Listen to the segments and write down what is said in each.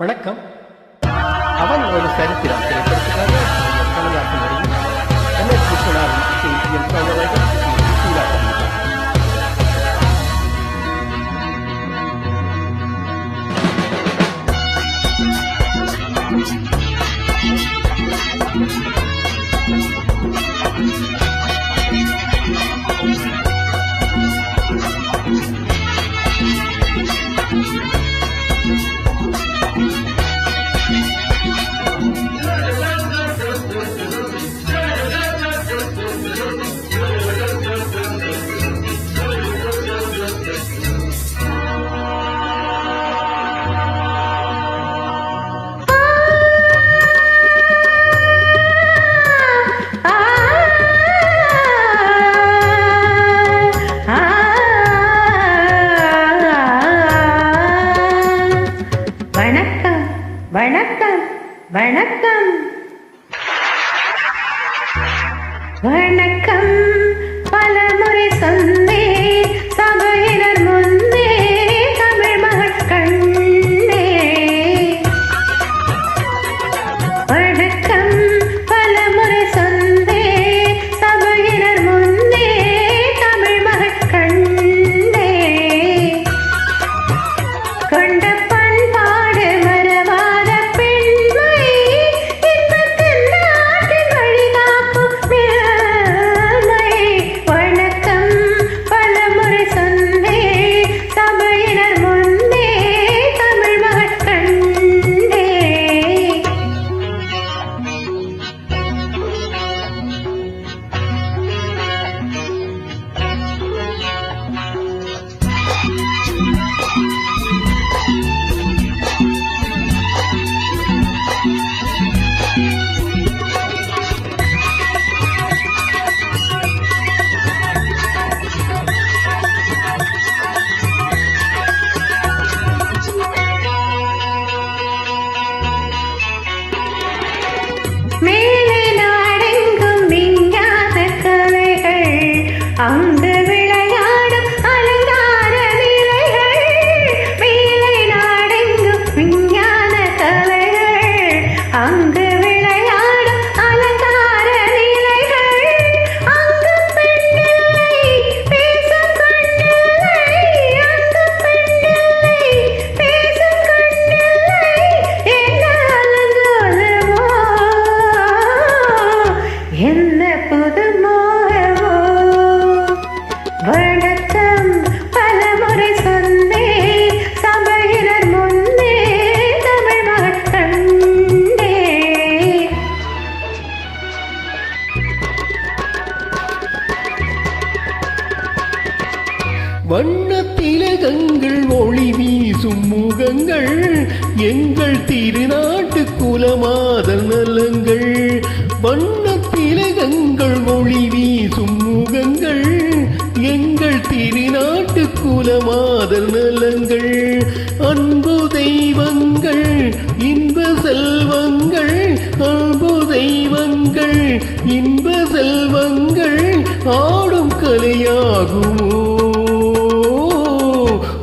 வணக்கம். அவன் ஒரு சரித்திரம். திரைப்படத்துக்காக கனகாசன் வரையும் எம் எஸ் விஸ்வநாதன் சௌந்தரராஜன் வணக்கம் வணக்கம் வணக்கம். வணக்கம். பல முறை சொன்ன என்ன புது மோகமோ வணக்கம். பலமுறை சொன்னேன். சபையினர் முன்னே தமிழ் மகள் கண்டே வண்ண திலகங்கள் ஒளி வீசும் முகங்கள் எங்கள் திருநாட்டு குலமாதல் நலங்கள். வண்ண திலகங்கள் மொழி வீசும் முகங்கள் எங்கள் திருநாட்டு குலமாதல் நலங்கள் அன்பு தெய்வங்கள் இன்ப செல்வங்கள் அன்பு தெய்வங்கள் இன்ப செல்வங்கள் ஆடும் கலையாகுமோ?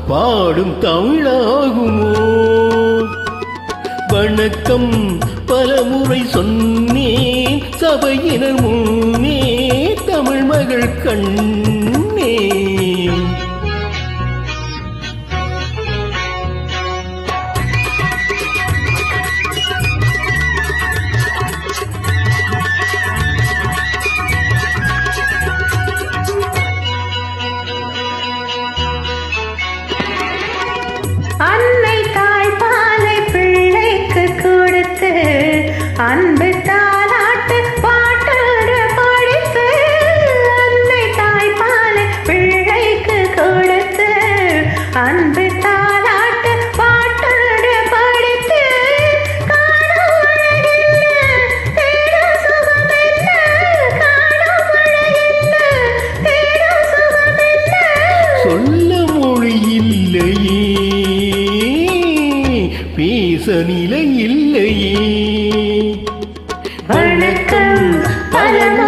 பாடும் தமிழாகுமோ? வணக்கம் பலமுறை சொன்ன சபையினர் முன்னே தமிழ் மகள் கண்ணே. அன்னை தாய் பாலை பிள்ளைக்கு கொடுத்து அன்னை இல்லையே பேச நிலை இல்லையே வணக்கம் பலமுறை